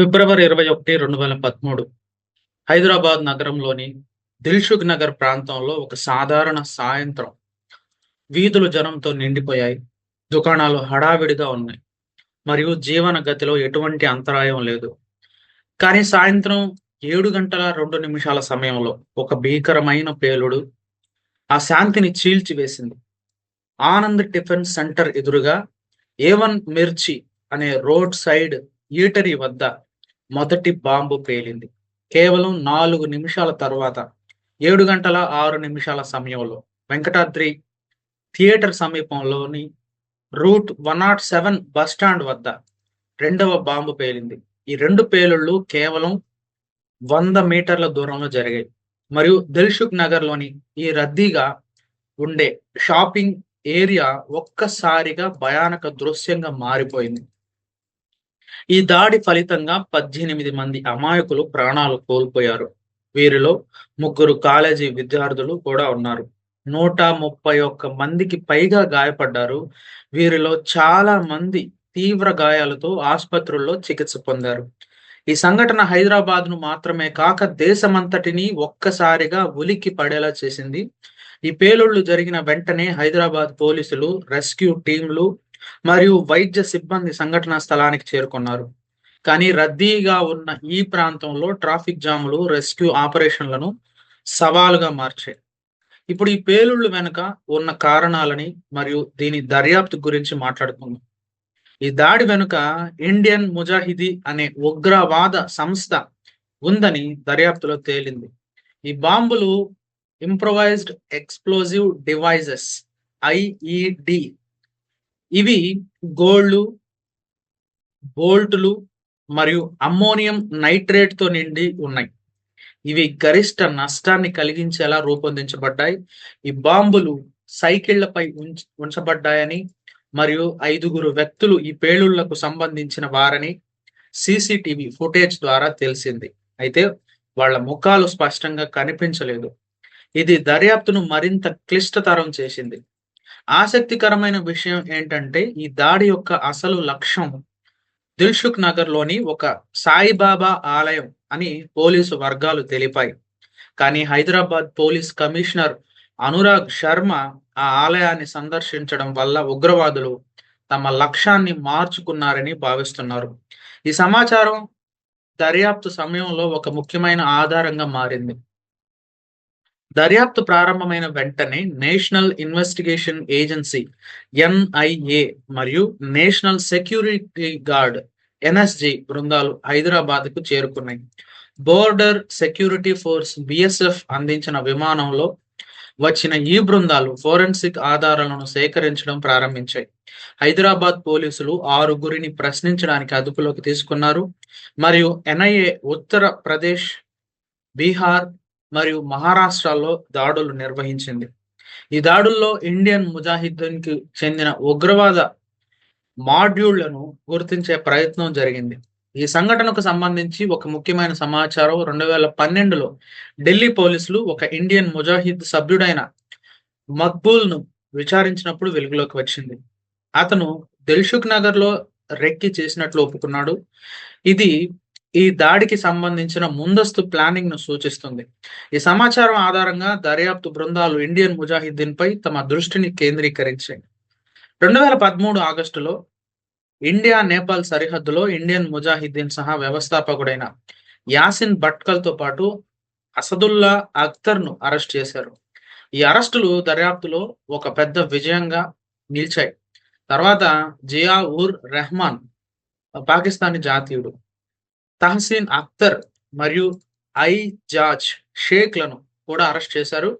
ఫిబ్రవరి ఇరవై ఒకటి రెండు వేల పదమూడు. హైదరాబాద్ నగరంలోని దిల్షుక్ నగర్ ప్రాంతంలో ఒక సాధారణ సాయంత్రం. వీధులు జనంతో నిండిపోయాయి. దుకాణాలు హడావిడిగా ఉన్నాయి. మరియు జీవన గతిలో ఎటువంటి అంతరాయం లేదు. కానీ సాయంత్రం ఏడు గంటల రెండు నిమిషాల సమయంలో ఒక భీకరమైన పేలుడు ఆ శాంతిని చీల్చివేసింది. ఆనంద్ టిఫిన్ సెంటర్ ఎదురుగా ఏవన్ మిర్చి అనే రోడ్ సైడ్ ఈటరీ వద్ద మొదటి బాంబు పేలింది. కేవలం నాలుగు నిమిషాల తర్వాత ఏడు గంటల ఆరు నిమిషాల సమయంలో వెంకటాద్రి థియేటర్ సమీపంలోని route one nought seven bus stand వద్ద రెండవ బాంబు పేలింది. ఈ రెండు పేలుళ్ళు కేవలం వంద మీటర్ల దూరంలో జరిగాయి. మరియు దిల్షుక్ నగర్లోని ఈ రద్దీగా ఉండే షాపింగ్ ఏరియా ఒక్కసారిగా భయానక దృశ్యంగా మారిపోయింది. ఈ దాడి ఫలితంగా పద్దెనిమిది మంది అమాయకులు ప్రాణాలు కోల్పోయారు. వీరిలో ముగ్గురు కాలేజీ విద్యార్థులు కూడా ఉన్నారు. నూట ముప్పై ఒక్క మందికి పైగా గాయపడ్డారు. వీరిలో చాలా మంది తీవ్ర గాయాలతో ఆసుపత్రుల్లో చికిత్స పొందారు. ఈ సంఘటన హైదరాబాద్ను మాత్రమే కాక దేశమంతటిని ఒక్కసారిగా ఉలిక్కి పడేలా చేసింది. ఈ పేలుళ్ళు జరిగిన వెంటనే హైదరాబాద్ పోలీసులు రెస్క్యూ టీంలు మరియు వైద్య సిబ్బంది సంఘటనా స్థలానికి చేరుకున్నారు. కానీ రద్దీగా ఉన్న ఈ ప్రాంతంలో ట్రాఫిక్ జాములు రెస్క్యూ ఆపరేషన్లను సవాలుగా మార్చాయి. ఇప్పుడు ఈ పేలుళ్ళు వెనుక ఉన్న కారణాలని మరియు దీని దర్యాప్తు గురించి మాట్లాడుకుందాం. ఈ దాడి వెనుక ఇండియన్ ముజాహిదీ అనే ఉగ్రవాద సంస్థ ఉందని దర్యాప్తులో తేలింది. ఈ బాంబులు ఇంప్రొవైజ్డ్ ఎక్స్ప్లోజివ్ డివైజెస్ ఐఈడి ఇవి గోల్డ్లు బోల్టులు మరియు అమ్మోనియం నైట్రేట్తో నిండి ఉన్నాయి. ఇవి గరిష్ట నష్టాన్ని కలిగించేలా రూపొందించబడ్డాయి. ఈ బాంబులు సైకిళ్ళపై ఉంచ ఉంచబడ్డాయని మరియు ఐదుగురు వ్యక్తులు ఈ పేలుళ్ళకు సంబంధించిన వారని సీసీటీవీ ఫుటేజ్ ద్వారా తెలిసింది. అయితే వాళ్ళ ముఖాలు స్పష్టంగా కనిపించలేదు. ఇది దర్యాప్తును మరింత క్లిష్టతరం చేసింది. ఆసక్తికరమైన విషయం ఏంటంటే ఈ దాడి యొక్క అసలు లక్ష్యం దిల్షుక్ నగర్లోని ఒక సాయిబాబా ఆలయం అని పోలీసు వర్గాలు తెలిపాయి. కానీ హైదరాబాద్ పోలీస్ కమిషనర్ అనురాగ్ శర్మ ఆ ఆలయాన్ని సందర్శించడం వల్ల ఉగ్రవాదులు తమ లక్ష్యాన్ని మార్చుకున్నారని భావిస్తున్నారు. ఈ సమాచారం దర్యాప్తు సమయంలో ఒక ముఖ్యమైన ఆధారంగా మారింది. దర్యాప్తు ప్రారంభమైన వెంటనే నేషనల్ ఇన్వెస్టిగేషన్ ఏజెన్సీ ఎన్ఐఏ మరియు నేషనల్ సెక్యూరిటీ గార్డ్ ఎన్ఎస్జి బృందాలు హైదరాబాద్కు చేరుకున్నాయి. బోర్డర్ సెక్యూరిటీ ఫోర్స్ బిఎస్ఎఫ్ అందించిన విమానంలో వచ్చిన ఈ బృందాలు ఫోరెన్సిక్ ఆధారాలను సేకరించడం ప్రారంభించాయి. హైదరాబాద్ పోలీసులు ఆరుగురిని ప్రశ్నించడానికి అదుపులోకి తీసుకున్నారు. మరియు ఎన్ఐఏ ఉత్తర ప్రదేశ్ బీహార్ మరియు మహారాష్ట్రలో దాడులు నిర్వహించింది. ఈ దాడుల్లో ఇండియన్ ముజాహిద్దీన్కి చెందిన ఉగ్రవాద మాడ్యూళ్ళను గుర్తించే ప్రయత్నం జరిగింది. ఈ సంఘటనకు సంబంధించి ఒక ముఖ్యమైన సమాచారం రెండు వేల పన్నెండులో ఢిల్లీ పోలీసులు ఒక ఇండియన్ ముజాహిద్ సభ్యుడైన మక్బూల్ను విచారించినప్పుడు వెలుగులోకి వచ్చింది. అతను దిల్షుక్ నగర్లో రెక్కి చేసినట్లు ఒప్పుకున్నాడు. ఇది ఈ దాడికి సంబంధించిన ముందస్తు ప్లానింగ్ను సూచిస్తుంది. ఈ సమాచారం ఆధారంగా దర్యాప్తు బృందాలు ఇండియన్ ముజాహిద్దీన్ పై తమ దృష్టిని కేంద్రీకరించాయి. రెండు వేల పదమూడు ఆగస్టులో ఇండియా నేపాల్ సరిహద్దులో ఇండియన్ ముజాహిద్దీన్ సహా వ్యవస్థాపకుడైన యాసిన్ భట్కల్తో పాటు అసదుల్లా అఖ్తర్ను అరెస్ట్ చేశారు. ఈ అరెస్టులు దర్యాప్తులో ఒక పెద్ద విజయంగా నిలిచాయి. తర్వాత జియా ఉర్ రెహమాన్ పాకిస్తానీ జాతీయుడు. తహసీన్ అఖ్తర్ మరియు ఐ జాజ్ షేక్లను కూడా అరెస్ట్ చేశారు.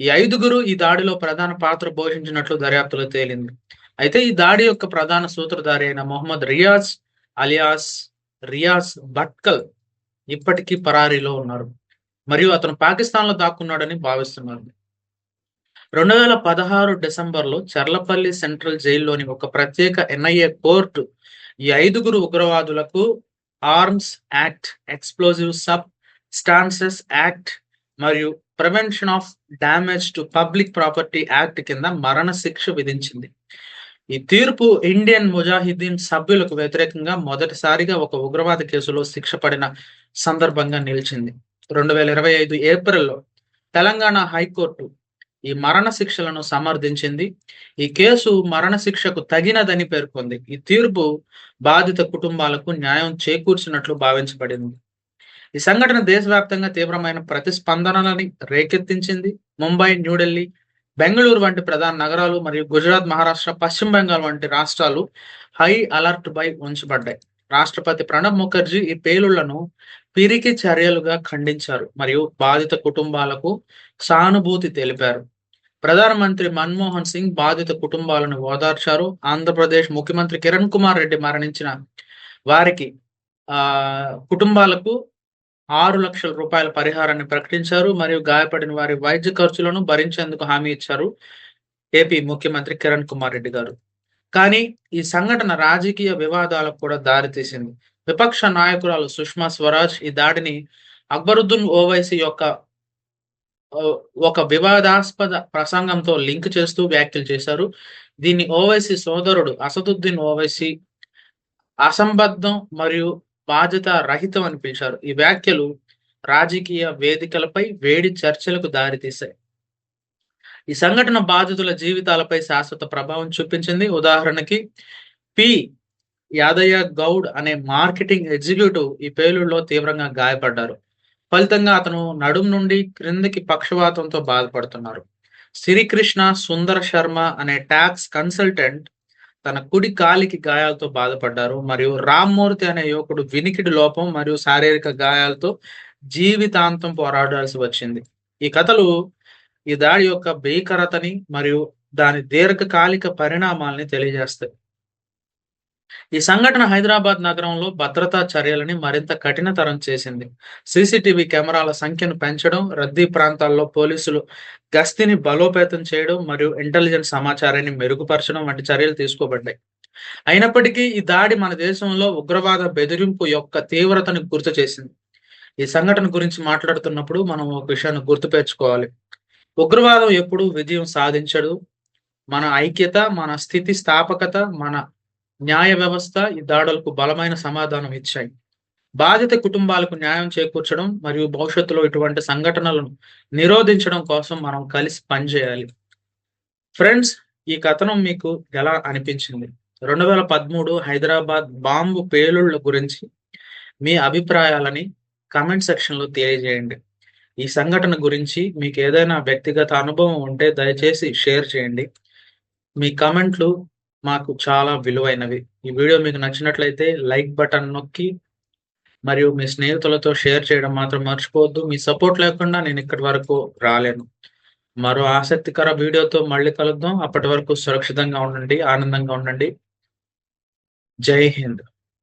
ఈ ఐదుగురు ఈ దాడిలో ప్రధాన పాత్ర పోషించినట్లు దర్యాప్తులో తేలింది. అయితే ఈ దాడి యొక్క ప్రధాన సూత్రధారి అయిన మొహమ్మద్ రియాజ్ అలియాస్ రియాజ్ భట్కల్ ఇప్పటికీ పరారీలో ఉన్నారు మరియు అతను పాకిస్తాన్లో దాక్కున్నాడని భావిస్తున్నారు. రెండు వేల పదహారు డిసెంబర్లో చర్లపల్లి సెంట్రల్ జైల్లోని ఒక ప్రత్యేక ఎన్ఐఏ కోర్టు ఈ ఐదుగురు ఉగ్రవాదులకు arms act explosive substances act మరియు prevention of damage to public property act కింద మరణ శిక్ష విధించింది. ఈ తీర్పు ఇండియన్ ముజాహిద్దీన్ సభ్యులకు వ్యతిరేకంగా మొదటిసారిగా ఒక ఉగ్రవాద కేసులో శిక్ష పడిన సందర్భంగా నిలిచింది. రెండు వేల ఇరవై ఐదు ఏప్రిల్లో తెలంగాణ హైకోర్టు ఈ మరణ శిక్షలను సమర్థించింది. ఈ కేసు మరణ శిక్షకు తగినదని పేర్కొంది. ఈ తీర్పు బాధిత కుటుంబాలకు న్యాయం చేకూర్చినట్లు భావించబడింది. ఈ సంఘటన దేశవ్యాప్తంగా తీవ్రమైన ప్రతిస్పందనలని రేకెత్తించింది. ముంబై న్యూఢిల్లీ బెంగళూరు వంటి ప్రధాన నగరాలు మరియు గుజరాత్ మహారాష్ట్ర పశ్చిమ బెంగాల్ వంటి రాష్ట్రాలు హై అలర్ట్ పై ఉంచబడ్డాయి. రాష్ట్రపతి ప్రణబ్ ముఖర్జీ ఈ పేలుళ్ళను పిరికి చర్యలుగా ఖండించారు మరియు బాధిత కుటుంబాలకు సానుభూతి తెలిపారు. ప్రధానమంత్రి మన్మోహన్ సింగ్ బాధిత కుటుంబాలను ఓదార్చారు. ఆంధ్రప్రదేశ్ ముఖ్యమంత్రి కిరణ్ కుమార్ రెడ్డి మరణించిన వారికి ఆ కుటుంబాలకు ఆరు లక్షల రూపాయల పరిహారాన్ని ప్రకటించారు. మరియు గాయపడిన వారి వైద్య ఖర్చులను భరించేందుకు హామీ ఇచ్చారు ఏపీ ముఖ్యమంత్రి కిరణ్ కుమార్ రెడ్డి గారు. కానీ ఈ సంఘటన రాజకీయ వివాదాలకు కూడా దారితీసింది. విపక్ష నాయకురాలు సుష్మా స్వరాజ్ ఈ దాడిని అక్బరుద్దీన్ ఓవైసీ యొక్క ఒక వివాదాస్పద ప్రసంగంతో లింక్ చేస్తూ వ్యాఖ్యలు చేశారు. దీన్ని ఓవైసీ సోదరుడు అసదుద్దీన్ ఓవైసీ అసంబద్ధం మరియు బాధ్యత రహితం అని పిలిచారు. ఈ వ్యాఖ్యలు రాజకీయ వేదికలపై వేడి చర్చలకు దారితీశాయి. ఈ సంఘటన బాధితుల జీవితాలపై శాశ్వత ప్రభావం చూపించింది. ఉదాహరణకి పి. యాదయ్య గౌడ్ అనే మార్కెటింగ్ ఎగ్జిక్యూటివ్ ఈ పేలుడులో తీవ్రంగా గాయపడ్డారు. ఫలితంగా అతను నడుం నుండి క్రిందికి పక్షవాతంతో బాధపడుతున్నారు. శ్రీకృష్ణ సుందర శర్మ అనే ట్యాక్స్ కన్సల్టెంట్ తన కుడి కాలికి గాయాలతో బాధపడ్డారు. మరియు రామ్మూర్తి అనే యువకుడు వినికిడి లోపం మరియు శారీరక గాయాలతో జీవితాంతం పోరాడాల్సి వచ్చింది. ఈ కథలు ఈ దాడి యొక్క భీకరతని మరియు దాని దీర్ఘకాలిక పరిణామాల్ని తెలియజేస్తాయి. ఈ సంఘటన హైదరాబాద్ నగరంలో భద్రతా చర్యలని మరింత కఠినతరం చేసింది. సీసీటీవీ కెమెరాల సంఖ్యను పెంచడం రద్దీ ప్రాంతాల్లో పోలీసులు గస్తీని బలోపేతం చేయడం మరియు ఇంటెలిజెన్స్ సమాచారాన్ని మెరుగుపరచడం వంటి చర్యలు తీసుకోబడ్డాయి. అయినప్పటికీ ఈ దాడి మన దేశంలో ఉగ్రవాద బెదిరింపు యొక్క తీవ్రతను గుర్తు చేసింది. ఈ సంఘటన గురించి మాట్లాడుతున్నప్పుడు మనం ఒక విషయాన్ని గుర్తుపెచ్చుకోవాలి ఉగ్రవాదం ఎప్పుడు విజయం సాధించడు మన ఐక్యత మన స్థితి స్థాపకత మన న్యాయ వ్యవస్థ ఈ దాడులకు బలమైన సమాధానం ఇచ్చాయి. బాధిత కుటుంబాలకు న్యాయం చేకూర్చడం మరియు భవిష్యత్తులో ఇటువంటి సంఘటనలను నిరోధించడం కోసం మనం కలిసి పనిచేయాలి. ఫ్రెండ్స్ ఈ కథనం మీకు ఎలా అనిపించింది? రెండు వేల పదమూడు హైదరాబాద్ బాంబు పేలుళ్ళ గురించి మీ అభిప్రాయాలని కమెంట్ సెక్షన్లో తెలియజేయండి. ఈ సంఘటన గురించి మీకు ఏదైనా వ్యక్తిగత అనుభవం ఉంటే దయచేసి షేర్ చేయండి. మీ కమెంట్లు మాకు చాలా విలువైనవి. ఈ వీడియో మీకు నచ్చినట్లయితే లైక్ బటన్ నొక్కి మరియు మీ స్నేహితులతో షేర్ చేయడం మాత్రం మర్చిపోవద్దు. మీ సపోర్ట్ లేకుండా నేను ఇక్కడి వరకు రాలేను. మరో ఆసక్తికర వీడియోతో మళ్ళీ కలుద్దాం. అప్పటి వరకు సురక్షితంగా ఉండండి ఆనందంగా ఉండండి. జై హింద్.